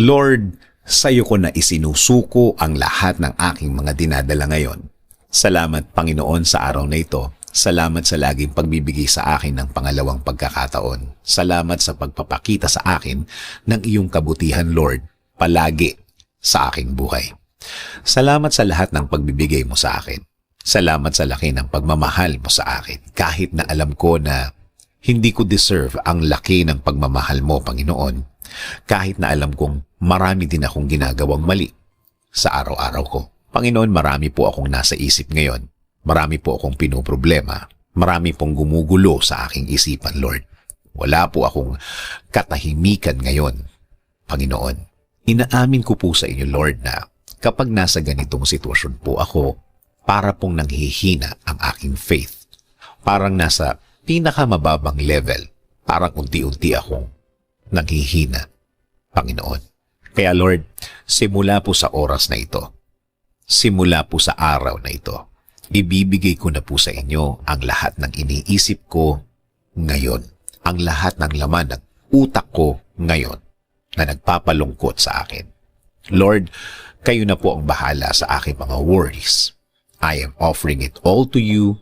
Lord, sa iyo ko na isinusuko ang lahat ng aking mga dinadala ngayon. Salamat Panginoon sa araw na ito. Salamat sa laging pagbibigay sa akin ng pangalawang pagkakataon. Salamat sa pagpapakita sa akin ng iyong kabutihan, Lord, palagi sa aking buhay. Salamat sa lahat ng pagbibigay mo sa akin. Salamat sa laki ng pagmamahal mo sa akin. Kahit na alam ko na hindi ko deserve ang laki ng pagmamahal mo, Panginoon. Kahit na alam kong marami din akong ginagawang mali sa araw-araw ko. Panginoon, marami po akong nasa isip ngayon. Marami po akong pinoproblema. Marami pong gumugulo sa aking isipan, Lord. Wala po akong katahimikan ngayon, Panginoon. Inaamin ko po sa inyo, Lord, na kapag nasa ganitong sitwasyon po ako, para pong nanghihina ang aking faith. Parang nasa pinakamababang level. Parang unti-unti akong nanghihina, Panginoon. Kaya Lord, simula po sa oras na ito, simula po sa araw na ito, ibibigay ko na po sa inyo ang lahat ng iniisip ko ngayon. Ang lahat ng laman ng utak ko ngayon na nagpapalungkot sa akin. Lord, kayo na po ang bahala sa aking mga worries. I am offering it all to you.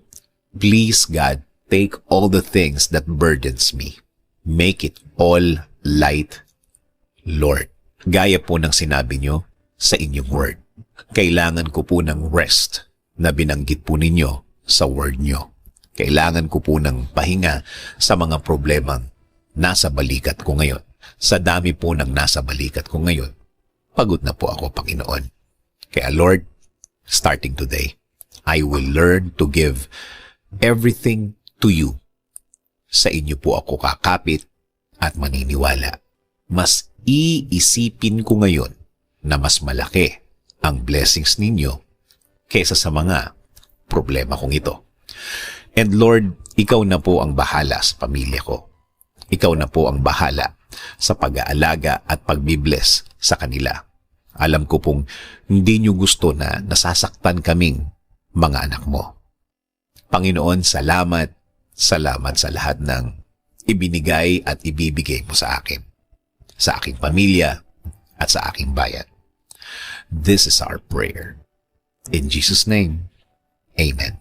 Please, God, take all the things that burdens me. Make it all light, Lord. Gaya po ng sinabi nyo sa inyong word. Kailangan ko po ng rest na binanggit po ninyo sa word nyo. Kailangan ko po ng pahinga sa mga problemang nasa balikat ko ngayon. Sa dami po ng nasa balikat ko ngayon, pagod na po ako, Panginoon. Kaya Lord, starting today, I will learn to give everything to you. Sa inyo po ako kakapit at maniniwala. Mas iisipin ko ngayon na mas malaki ang blessings ninyo kesa sa mga problema kong ito. And Lord, ikaw na po ang bahala sa pamilya ko. Ikaw na po ang bahala sa pag-aalaga at pagbibless sa kanila. Alam ko pong hindi nyo gusto na nasasaktan kaming mga anak mo. Panginoon, salamat, salamat sa lahat ng ibinigay at ibibigay mo sa akin, sa aking pamilya at sa aking bayan. This is our prayer. In Jesus' name, Amen.